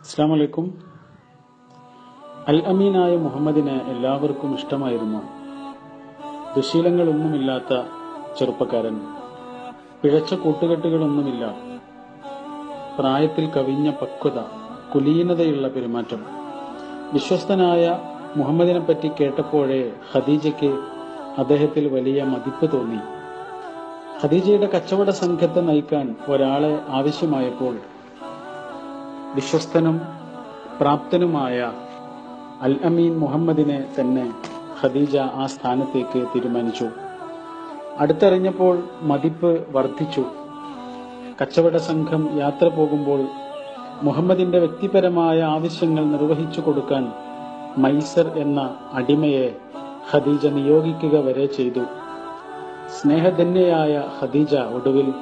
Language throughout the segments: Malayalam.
അസ്സാം വലൈക്കും അൽ അമീനായ മുഹമ്മദിനെ എല്ലാവർക്കും ഇഷ്ടമായിരുന്നു. ദുശീലങ്ങളൊന്നുമില്ലാത്ത ചെറുപ്പക്കാരൻ. പിഴച്ച കൂട്ടുകെട്ടുകളൊന്നുമില്ല. പ്രായത്തിൽ കവിഞ്ഞ പക്വത കുലീനതയുള്ള പെരുമാറ്റം. വിശ്വസ്തനായ മുഹമ്മദിനെ പറ്റി കേട്ടപ്പോഴേ ഖദീജയ്ക്ക് അദ്ദേഹത്തിൽ വലിയ മതിപ്പ് തോന്നി. ഖദീജയുടെ കച്ചവട സംഘത്തെ നയിക്കാൻ ഒരാളെ ആവശ്യമായപ്പോൾ വിശ്വസ്തനും പ്രാപ്തനുമായ അൽ അമീൻ മുഹമ്മദിനെ തന്നെ ഖദീജ ആ സ്ഥാനത്തേക്ക് തീരുമാനിച്ചു. അടുത്തറിഞ്ഞപ്പോൾ മതിപ്പ് വർദ്ധിച്ചു. കച്ചവട സംഘം യാത്ര പോകുമ്പോൾ മുഹമ്മദിന്റെ വ്യക്തിപരമായ ആവശ്യങ്ങൾ നിർവഹിച്ചു കൊടുക്കാൻ മൈസർ എന്ന അടിമയെ ഖദീജ നിയോഗിക്കുക വരെ ചെയ്തു. സ്നേഹധന്യയായ ഖദീജ ഒടുവിൽ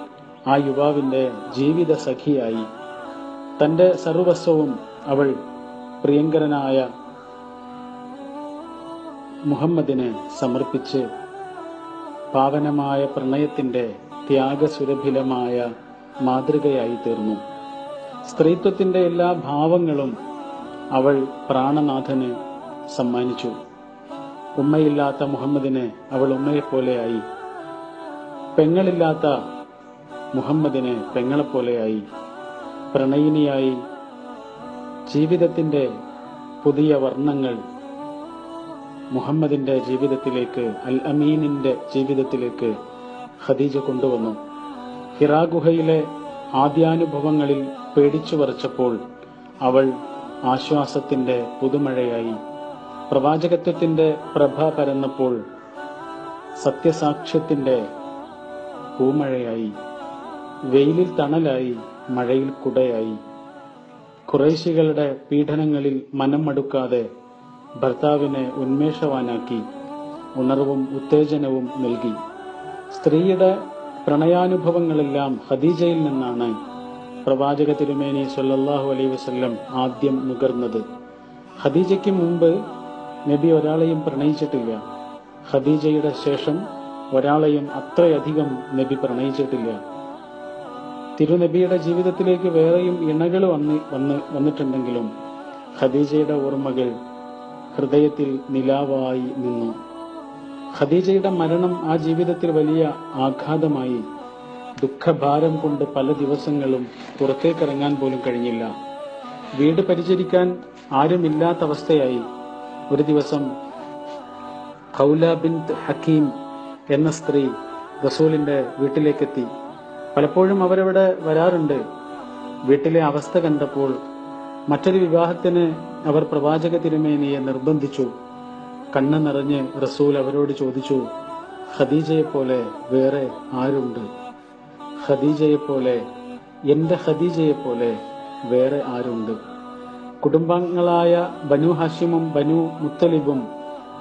ആ യുവാവിന്റെ ജീവിത സഖിയായി. തന്റെ സർവസ്വവും അവൾ പ്രിയങ്കരനായ മുഹമ്മദിനെ സമർപ്പിച്ച് പാവനമായ പ്രണയത്തിന്റെ ത്യാഗസുരഭിലമായ മാതൃകയായി തീർന്നു സ്ത്രീത്വത്തിന്റെ എല്ലാ ഭാവങ്ങളും അവൾ പ്രാണനാഥന് സമ്മാനിച്ചു. ഉമ്മയില്ലാത്ത മുഹമ്മദിനെ അവൾ ഉമ്മയെപ്പോലെയായി. പെങ്ങളില്ലാത്ത മുഹമ്മദിനെ പെങ്ങളെപ്പോലെയായി. പ്രണയിനിയായി ജീവിതത്തിന്റെ പുതിയ വർണങ്ങൾ മുഹമ്മദിന്റെ ജീവിതത്തിലേക്ക് അൽ അമീനിന്റെ ജീവിതത്തിലേക്ക് ഖദീജ കൊണ്ടുവന്നു. ഹിറാ ഗുഹയിലെ ആദ്യാനുഭവങ്ങളിൽ പേടിച്ചു വരച്ചപ്പോൾ അവൾ ആശ്വാസത്തിന്റെ പുതുമഴയായി. പ്രവാചകത്വത്തിന്റെ പ്രഭ പരന്നപ്പോൾ സത്യസാക്ഷ്യത്തിന്റെ പൂമഴയായി. വെയിലിൽ തണലായി. മഴയിൽ കുടയായി. കുറേശികളുടെ പീഡനങ്ങളിൽ മനം മടുക്കാതെ ഭർത്താവിനെ ഉന്മേഷവാനാക്കി ഉണർവും ഉത്തേജനവും നൽകി. സ്ത്രീയുടെ പ്രണയാനുഭവങ്ങളെല്ലാം ഖദീജയിൽ നിന്നാണ് പ്രവാചക തിരുമേനി സല്ലാഹു അലൈ വസ്ല്ലം ആദ്യം നുകർന്നത്. ഖദീജയ്ക്ക് മുമ്പ് നബി ഒരാളെയും പ്രണയിച്ചിട്ടില്ല. ഖദീജയുടെ ശേഷം ഒരാളെയും അത്രയധികം നബി പ്രണയിച്ചിട്ടില്ല. തിരുനബിയുടെ ജീവിതത്തിലേക്ക് വേറെയും ഇണകൾ വന്ന് വന്ന് വന്നിട്ടുണ്ടെങ്കിലും ഖദീജയുടെ ഓർമ്മകൾ ഹൃദയത്തിൽ നിലാവായി നിന്നു. ഖദീജയുടെ മരണം ആ ജീവിതത്തിൽ വലിയ ആഘാതമായി. ദുഃഖഭാരം കൊണ്ട് പല ദിവസങ്ങളും പുറത്തേക്കിറങ്ങാൻ പോലും കഴിഞ്ഞില്ല. വീട് പരിചരിക്കാൻ ആരുമില്ലാത്ത അവസ്ഥയായി. ഒരു ദിവസം ഖൗല ബിൻ ഹക്കീം എന്ന സ്ത്രീ റസൂലിന്റെ വീട്ടിലേക്കെത്തി. പലപ്പോഴും അവരവിടെ വരാറുണ്ട്. വീട്ടിലെ അവസ്ഥ കണ്ടപ്പോൾ മറ്റൊരു വിവാഹത്തിന് അവർ പ്രവാചക തിരുമേനിയെ നിർബന്ധിച്ചു. കണ്ണ് നിറഞ്ഞ് റസൂൽ അവരോട് ചോദിച്ചു ഖദീജയെ പോലെ വേറെ ആരുണ്ട്? ഖദീജയെ പോലെ എന്റെ ഖദീജയെ പോലെ വേറെ ആരുണ്ട്? കുടുംബങ്ങളായ ബനു ഹാഷിമും ബനു മുത്തലിബും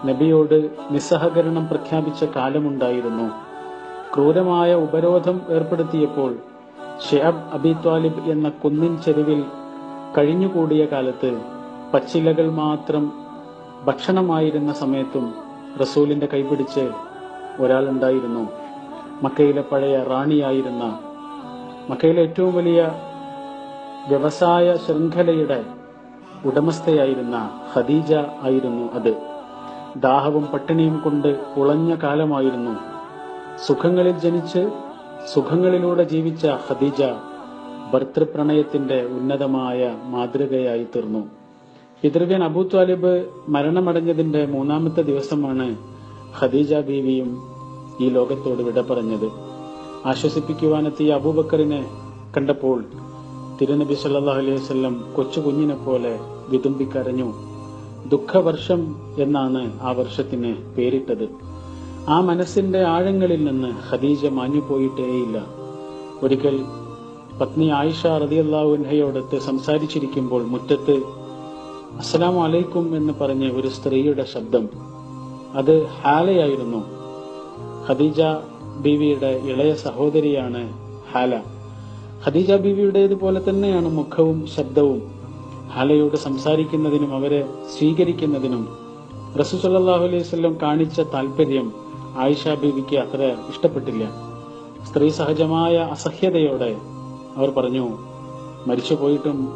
നബിയോട് നിസ്സഹകരണം പ്രഖ്യാപിച്ച കാലമുണ്ടായിരുന്നു. ക്രൂരമായ ഉപരോധം ഏർപ്പെടുത്തിയപ്പോൾ ഷെഹബ് അബി ത്വാലിബ് എന്ന കുന്നിൻ ചെരുവിൽ കഴിഞ്ഞുകൂടിയ കാലത്ത് പച്ചിലകൾ മാത്രം ഭക്ഷണമായിരുന്ന സമയത്തും റസൂലിന്റെ കൈപിടിച്ച് ഒരാളുണ്ടായിരുന്നു മക്കയിലെ പഴയ റാണിയായിരുന്ന മക്കയിലെ ഏറ്റവും വലിയ വ്യവസായ ശൃംഖലയുടെ ഉടമസ്ഥയായിരുന്ന ഖദീജ ആയിരുന്നു അത്. ദാഹവും പട്ടിണിയും കൊണ്ട് ഉളഞ്ഞ കാലമായിരുന്നു സുഖങ്ങളിൽ ജനിച്ച് സുഖങ്ങളിലൂടെ ജീവിച്ച ഖദീജ ഭർത്തൃപ്രണയത്തിന്റെ ഉന്നതമായ മാതൃകയായി തീർന്നു. പിതൃവ്യൻ അബൂ താലിബ് മരണമടഞ്ഞതിന്റെ മൂന്നാമത്തെ ദിവസമാണ് ഖദീജ ബീവിയും ഈ ലോകത്തോട് വിട പറഞ്ഞത്. ആശ്വസിപ്പിക്കുവാനെത്തിയ അബൂബക്കറിനെ കണ്ടപ്പോൾ തിരുനബി സല്ലല്ലാഹു അലൈഹി വസല്ലം കൊച്ചു കുഞ്ഞിനെ പോലെ വിതുമ്പിക്കരഞ്ഞു. ദുഃഖവർഷം എന്നാണ് ആ വർഷത്തിന് പേരിട്ടത്. ആ മനസ്സിന്റെ ആഴങ്ങളിൽ നിന്ന് ഖദീജ മാഞ്ഞുപോയിട്ടേയില്ല ഒരിക്കൽ പത്നി ആയിഷ റതിയല്ലാവുൻഹയോടൊത്ത് സംസാരിച്ചിരിക്കുമ്പോൾ മുറ്റത്ത് അസ്സലാം അലൈക്കും എന്ന് പറഞ്ഞ് ഒരു സ്ത്രീയുടെ ശബ്ദം. അത് ഹാലയായിരുന്നു. ഖദീജ ബീവിയുടെ ഇളയ സഹോദരിയാണ് ഹാല. ഖദീജ ബീവിയുടേതുപോലെ തന്നെയാണ് മുഖവും ശബ്ദവും. ഹാലയോട് സംസാരിക്കുന്നതിനും അവരെ സ്വീകരിക്കുന്നതിനും റസൂ സല്ലല്ലാഹു അലൈഹി വസല്ലം കാണിച്ച താല്പര്യം ആയിഷ ബീവിക്ക് അത്ര ഇഷ്ടപ്പെട്ടില്ല. സ്ത്രീ സഹജമായ അസഹ്യതയോടെ അവർ പറഞ്ഞു മരിച്ചു പോയിട്ടും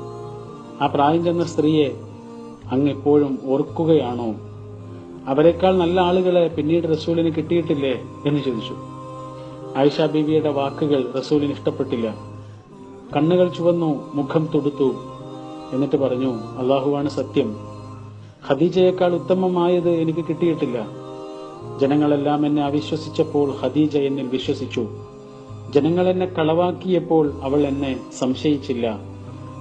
ആ പ്രായം ചെന്ന സ്ത്രീയെ അങ്ങ് എപ്പോഴും ഓർക്കുകയാണോ? അവരെക്കാൾ നല്ല ആളുകളെ പിന്നീട് റസൂലിന് കിട്ടിയിട്ടില്ലേ? എന്ന് ചോദിച്ചു. ആയിഷ ബീവിയുടെ വാക്കുകൾ റസൂലിന് ഇഷ്ടപ്പെട്ടില്ല. കണ്ണുകൾ ചുവന്നു മുഖം തുടുത്തു എന്നിട്ട് പറഞ്ഞു അള്ളാഹുവാണ് സത്യം. ഖദീജയേക്കാൾ ഉത്തമമായത് എനിക്ക് കിട്ടിയിട്ടില്ല. ജനങ്ങളെല്ലാം എന്നെ അവിശ്വസിച്ചപ്പോൾ ഖദീജ എന്നിൽ വിശ്വസിച്ചു. ജനങ്ങൾ എന്നെ കളവാക്കിയപ്പോൾ അവൾ എന്നെ സംശയിച്ചില്ല.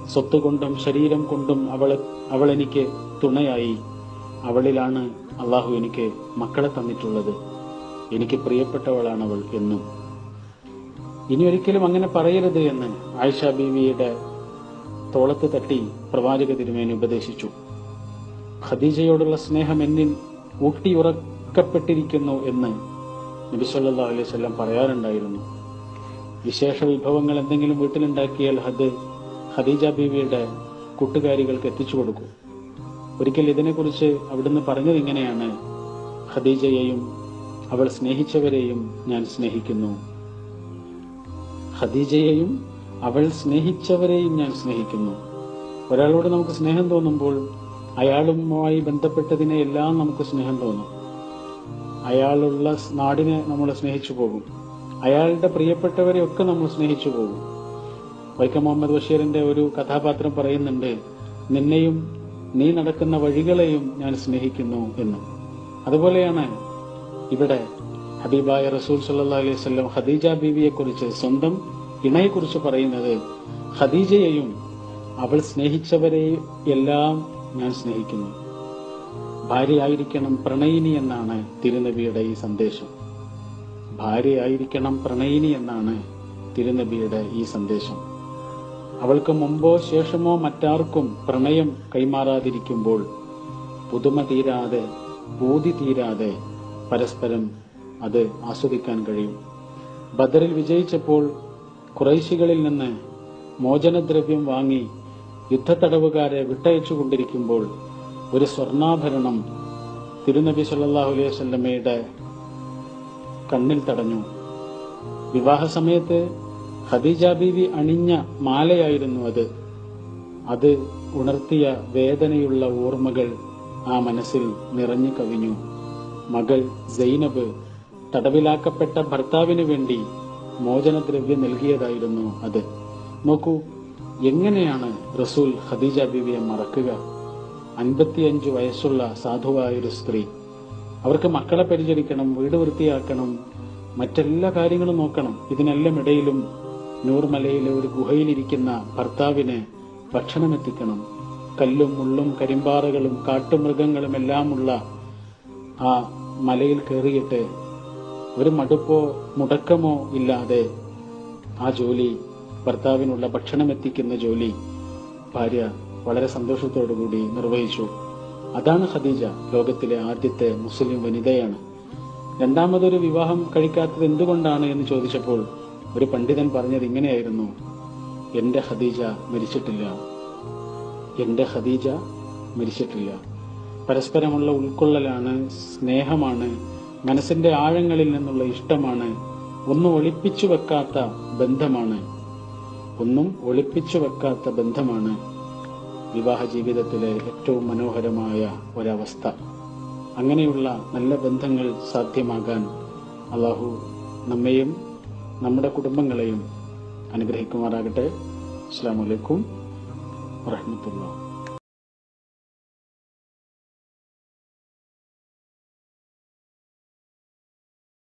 സ്വത്തുകൊണ്ടും ശരീരം കൊണ്ടും അവൾ അവൾ എനിക്ക് തുണയായി. അവളിലാണ് അള്ളാഹു എനിക്ക് മക്കളെ തന്നിട്ടുള്ളത്. എനിക്ക് പ്രിയപ്പെട്ടവളാണ് അവൾ എന്നും. ഇനി ഒരിക്കലും അങ്ങനെ പറയരുത് എന്ന് ആയിഷ ബീവിയുടെ തോളത്ത് തട്ടി പ്രവാചക തിരുമേനി ഉപദേശിച്ചു. ഖദീജയോടുള്ള സ്നേഹം എന്നിൽ ഊട്ടിയുറക്കപ്പെട്ടിരിക്കുന്നു എന്ന് നബി സല്ലല്ലാഹു അലൈഹി വസല്ലം പറയാറുണ്ടായിരുന്നു. വിശേഷ വിഭവങ്ങൾ എന്തെങ്കിലും വീട്ടിലുണ്ടാക്കിയാൽ അത് ഖദീജ ബീവിയുടെ കൂട്ടുകാരികൾക്ക് എത്തിച്ചു കൊടുക്കും. ഒരിക്കൽ ഇതിനെക്കുറിച്ച് അവിടുന്ന് പറഞ്ഞത് ഇങ്ങനെയാണ്. ഖദീജയെയും അവൾ സ്നേഹിച്ചവരെയും ഞാൻ സ്നേഹിക്കുന്നു. ഖദീജയെയും അവൾ സ്നേഹിച്ചവരെയും ഞാൻ സ്നേഹിക്കുന്നു. ഒരാളോട് നമുക്ക് സ്നേഹം തോന്നുമ്പോൾ അയാളുമായി ബന്ധപ്പെട്ടതിനെ എല്ലാം നമുക്ക് സ്നേഹം തോന്നും. അയാളുള്ള നാടിനെ നമ്മൾ സ്നേഹിച്ചു പോകും. അയാളുടെ പ്രിയപ്പെട്ടവരെ ഒക്കെ നമ്മൾ സ്നേഹിച്ചു പോകും. വൈക്കം മുഹമ്മദ് ബഷീറിന്റെ ഒരു കഥാപാത്രം പറയുന്നുണ്ട് നിന്നെയും നീ നടക്കുന്ന വഴികളെയും ഞാൻ സ്നേഹിക്കുന്നു എന്ന്. അതുപോലെയാണ് ഇവിടെ ഹബീബായ റസൂൽ സല്ലാ അലൈഹി സ്വല്ലം ഖദീജ ബീവിയെ കുറിച്ച് സ്വന്തം ഇണയെക്കുറിച്ച് പറയുന്നത് ഖദീജയെയും അവൾ സ്നേഹിച്ചവരെയെല്ലാം ഞാൻ സ്നേഹിക്കുന്നു. ഭാര്യയായിരിക്കണം പ്രണയിനി എന്നാണ് തിരുനബിയുടെ ഈ സന്ദേശം. ഭാര്യയായിരിക്കണം പ്രണയിനി എന്നാണ് തിരുനബിയുടെ ഈ സന്ദേശം. അവൾക്ക് മുമ്പോ ശേഷമോ മറ്റാർക്കും പ്രണയം കൈമാറാതിരിക്കുമ്പോൾ പുതുമ തീരാതെ ഭൂതി തീരാതെ പരസ്പരം അത് ആസ്വദിക്കാൻ കഴിയും. ബദറിൽ വിജയിച്ചപ്പോൾ കുറൈശികളിൽ നിന്ന് മോചനദ്രവ്യം വാങ്ങി യുദ്ധത്തടവുകാരെ വിട്ടയച്ചു കൊണ്ടിരിക്കുമ്പോൾ ഒരു സ്വർണാഭരണം തിരുനബി സല്ലാഹു അലൈഹി വസല്ലമയുടെ കണ്ണിൽ തടഞ്ഞു. വിവാഹ സമയത്ത് ഖദീജ ബീവി അണിഞ്ഞ മാലയായിരുന്നു അത്. അത് ഉണർത്തിയ വേദനയുള്ള ഓർമ്മകൾ ആ മനസ്സിൽ നിറഞ്ഞു കവിഞ്ഞു. മകൾ സൈനബ് തടവിലാക്കപ്പെട്ട ഭർത്താവിന് വേണ്ടി മോചനദ്രവ്യം നൽകിയതായിരുന്നു അത്. നോക്കൂ എങ്ങനെയാണ് റസൂൽ ഖദീജ ബീവിയെ മറക്കുക? അൻപത്തിയഞ്ചു വയസ്സുള്ള സാധുവായൊരു സ്ത്രീ. അവർക്ക് മക്കളെ പരിചരിക്കണം വീട് വൃത്തിയാക്കണം മറ്റെല്ലാ കാര്യങ്ങളും നോക്കണം. ഇതിനെല്ലാം ഇടയിലും നൂർമലയിലെ ഒരു ഗുഹയിലിരിക്കുന്ന ഭർത്താവിന് ഭക്ഷണം എത്തിക്കണം കല്ലും മുള്ളും കരിമ്പാറകളും കാട്ടുമൃഗങ്ങളും എല്ലാമുള്ള ആ മലയിൽ കയറിയിട്ട് ഒരു മടുപ്പോ മുടക്കമോ ഇല്ലാതെ ആ ജോലി ഭർത്താവിനുള്ള ഭക്ഷണം എത്തിക്കുന്ന ജോലി ഭാര്യ വളരെ സന്തോഷത്തോടുകൂടി നിർവഹിച്ചു. അതാണ് ഖദീജ ലോകത്തിലെ ആദ്യത്തെ മുസ്ലിം വനിതയാണ്. രണ്ടാമതൊരു വിവാഹം കഴിക്കാത്തത് എന്തുകൊണ്ടാണ് എന്ന് ചോദിച്ചപ്പോൾ ഒരു പണ്ഡിതൻ പറഞ്ഞത് ഇങ്ങനെയായിരുന്നു. എന്റെ ഖദീജ മരിച്ചിട്ടില്ല. എന്റെ ഖദീജ മരിച്ചിട്ടില്ല. പരസ്പരമുള്ള ഉൾക്കൊള്ളലാണ് സ്നേഹമാണ് മനസ്സിന്റെ ആഴങ്ങളിൽ നിന്നുള്ള ഇഷ്ടമാണ് ഒന്നും ഒളിപ്പിച്ചു വെക്കാത്ത ബന്ധമാണ് ഒന്നും ഒളിപ്പിച്ചു വെക്കാത്ത ബന്ധമാണ്. വിവാഹ ജീവിതത്തിലെ ഏറ്റവും മനോഹരമായ ഒരവസ്ഥ. അങ്ങനെയുള്ള നല്ല ബന്ധങ്ങൾ സാധ്യമാകാൻ അള്ളാഹു നമ്മെയും നമ്മുടെ കുടുംബങ്ങളെയും അനുഗ്രഹിക്കുമാറാകട്ടെ. അസ്സാം വലൈക്കും വറഹമത്തുള്ള